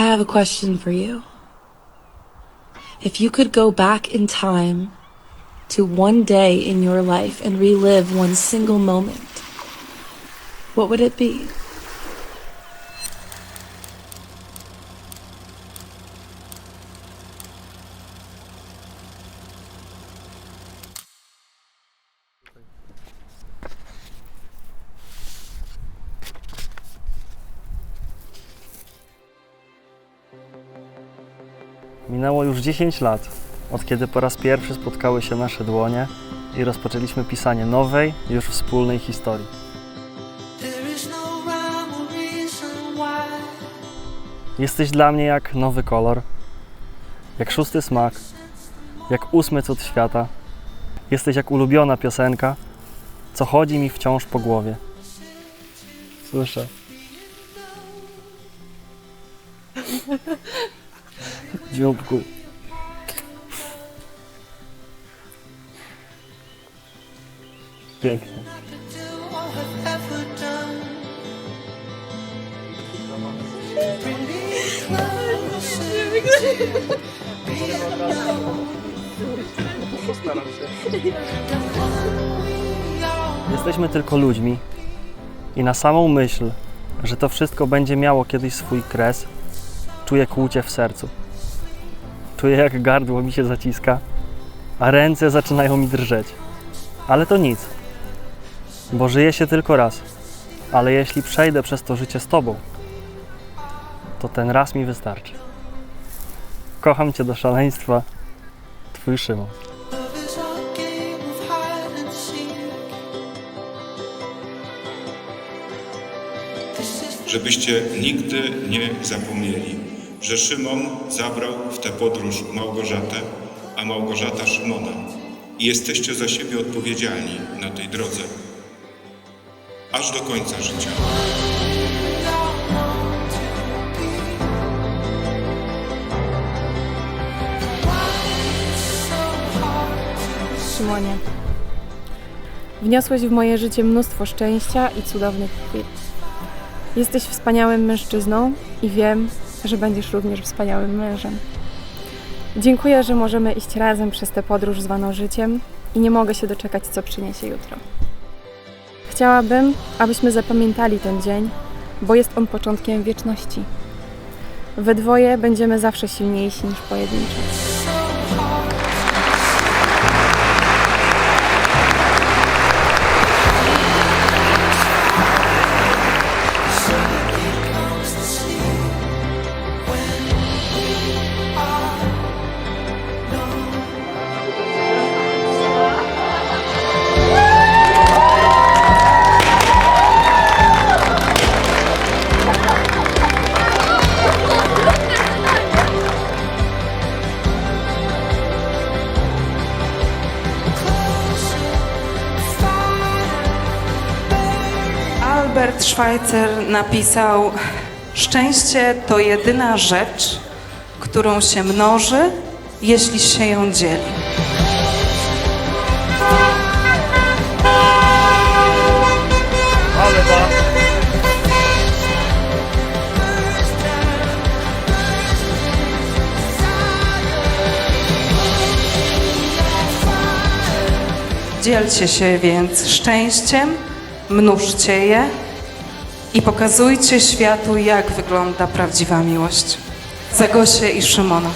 I have a question for you. If you could go back in time to one day in your life and relive one single moment, what would it be? Minęło już 10 lat, od kiedy po raz pierwszy spotkały się nasze dłonie i rozpoczęliśmy pisanie nowej, już wspólnej historii. No. Jesteś dla mnie jak nowy kolor, jak szósty smak, jak ósmy cud świata. Jesteś jak ulubiona piosenka, co chodzi mi wciąż po głowie. Słyszę. Dzióbku. Pięknie. Jesteśmy tylko ludźmi i na samą myśl, że to wszystko będzie miało kiedyś swój kres, czuję kłucie w sercu. Czuję jak gardło mi się zaciska, a ręce zaczynają mi drżeć. Ale to nic, bo żyje się tylko raz. Ale jeśli przejdę przez to życie z Tobą, to ten raz mi wystarczy. Kocham Cię do szaleństwa, Twój Szymon. Żebyście nigdy nie zapomnieli, że Szymon zabrał w tę podróż Małgorzatę, a Małgorzata Szymona. I jesteście za siebie odpowiedzialni na tej drodze, aż do końca życia. Szymonie. Wniosłeś w moje życie mnóstwo szczęścia i cudownych chwil. Jesteś wspaniałym mężczyzną i wiem, że będziesz również wspaniałym mężem. Dziękuję, że możemy iść razem przez tę podróż zwaną życiem i nie mogę się doczekać, co przyniesie jutro. Chciałabym, abyśmy zapamiętali ten dzień, bo jest on początkiem wieczności. We dwoje będziemy zawsze silniejsi niż pojedynczo. Albert Schweitzer napisał: Szczęście to jedyna rzecz, którą się mnoży, jeśli się ją dzieli. Ba. Dzielcie się więc szczęściem, mnóżcie je i pokazujcie światu, jak wygląda prawdziwa miłość. Zagosię i Szymona.